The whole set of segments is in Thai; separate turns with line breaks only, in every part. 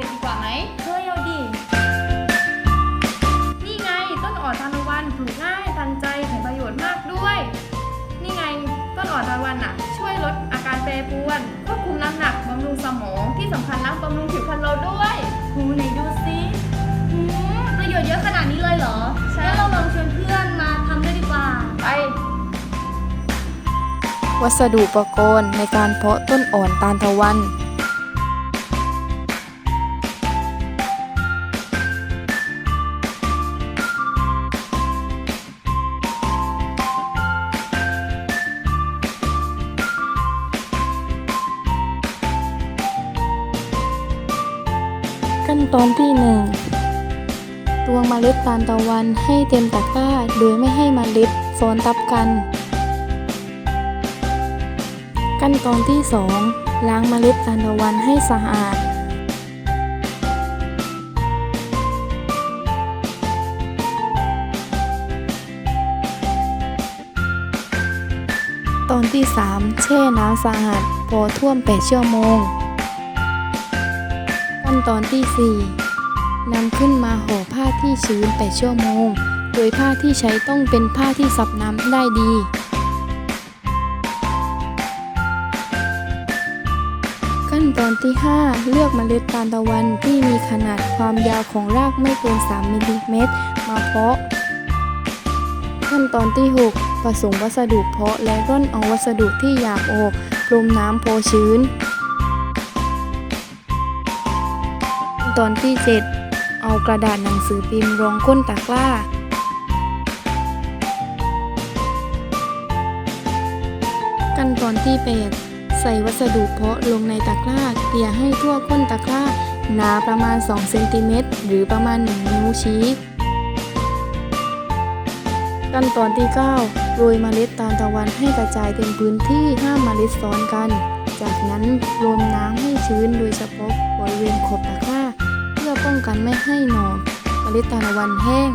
เซิร์ชอินเทอร์เน็ตดีกว่าไหม
เฮ้ยเอาดิ
นี่ไงต้นอ่อนทานตะวันปลูกง่ายทันใจแถมประโยชน์มากด้วย นี่ไงต้นอ่อนทานตะวันอะ ช่วยลดอาการแปรปรวนควบคุมน้ำหนักบำรุงสมองที่สำคัญนะบำรุงผิวพรรณเราด้วย
หูไหนดูซิ
หืมประโยชน์เยอะขนาดนี้เลยเหรอ
ใช่เราลองชวนเพื่อนมาทำด้วยดีกว่า
ไป
วัสดุอุปกรณ์ในการเพาะต้นอ่อนตาลตะวัน ขั้นตอนที่ 1 ตวงเมล็ดตาลตะวันให้เต็มตะกร้า โดยไม่ให้เมล็ดซ้อนทับกัน ขั้นตอนที่ 2 ล้างเมล็ดทานตะวันให้สะอาด ตอนที่ 3 แช่น้ำสะอาดพอท่วม8ชั่วโมง ขั้นตอนที่ 4นำขึ้นมาห่อผ้าที่ชื้น8ชั่วโมง โดยผ้าที่ใช้ต้องเป็นผ้าที่ซับน้ำได้ดีขั้นตอนที่ 5 เลือกเมล็ดทานตะวันที่มีขนาดความยาวของรากไม่เกิน 3มิลลิเมตรมาเพาะ ขั้นตอนที่ 6 ผสมวัสดุเพาะและร่อนเอาวัสดุที่หยาบออกพรมน้ำโพชื้น ตอนที่ 7 เอากระดาษหนังสือพิมพ์รองก้นตะกร้า ขั้นตอนที่ 8 ใส่วัสดุเพาะลงในตะกร้าเกลี่ยให้ทั่วก้นตะกร้า หนาประมาณ 2 เซนติเมตรหรือประมาณ 1 นิ้วชี้ขั้นตอนที่ 9 โรยเมล็ดตาลตะวันให้กระจายเต็มพื้นที่ห้ามเมล็ดซ้อนกัน จากนั้นรวมน้ำให้ชื้นโดยเฉพาะบริเวณขอบตะกร้า พื่อป้องกันไม่ให้หน่อเมล็ดตาลตะวันแห้ง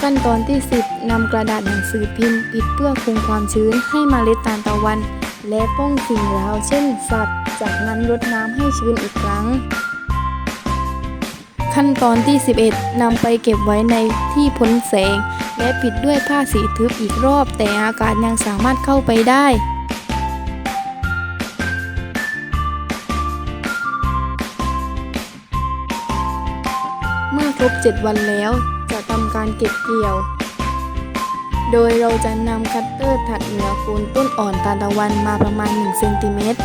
ขั้นตอนที่ 10นำกระดาษหนังสือพิมพ์ปิดเพื่อคงความชื้นให้เมล็ดตาลตะวัน และป้องสิ่งราวเช่นสัตว์ จากนั้นรดน้ำให้ชื้นอีกครั้ง ขั้นตอนที่ 11นำไปเก็บไว้ในที่พ้นแสง และปิดด้วยผ้าสีทึบอีกรอบ แต่อากาศยังสามารถเข้าไปได้เมื่อครบ 7 วันแล้ว จะทำการเก็บเกี่ยว โดยเราจะนำคัตเตอร์ตัดเหนือโคนต้นอ่อนตาตะวันมาประมาณ 1 เซนติเมตร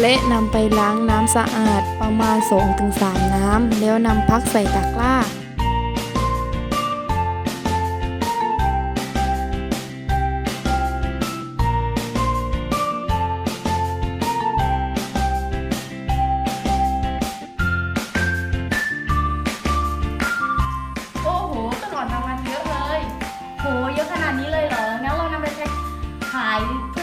และนำไปล้างน้ำสะอาดประมาณ 2-3 น้ำ แล้วนำพักใส่ตะกร้า
ข